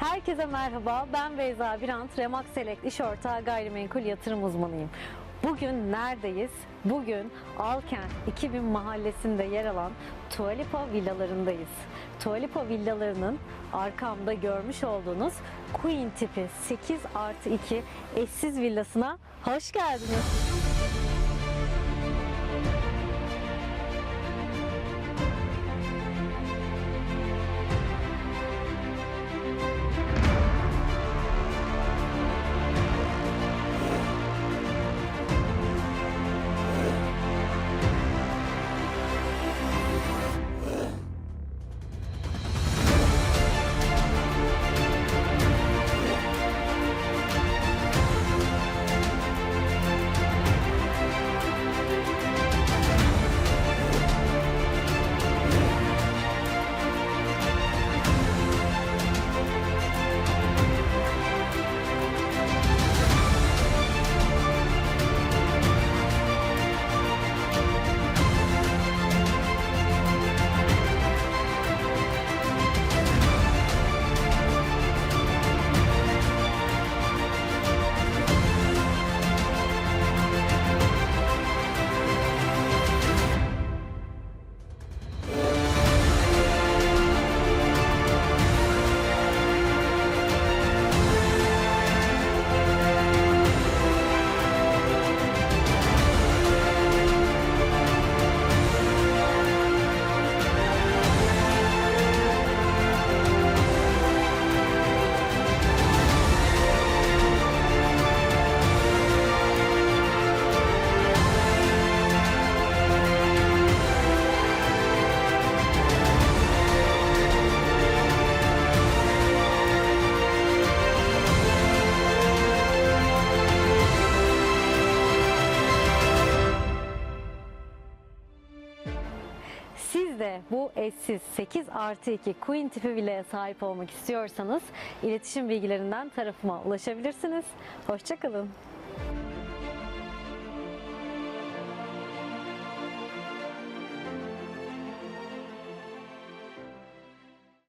Herkese merhaba. Ben Beyza Birant, Remax Select İş Ortağı Gayrimenkul Yatırım Uzmanıyım. Bugün neredeyiz? Bugün Alkent 2000 mahallesinde yer alan Tualipa villalarındayız. Tualipa villalarının arkamda görmüş olduğunuz Queen tipi 8 artı 2 eşsiz villasına hoş geldiniz. De bu eşsiz 8 artı 2 Queen tipi villaya sahip olmak istiyorsanız iletişim bilgilerinden tarafıma ulaşabilirsiniz. Hoşçakalın.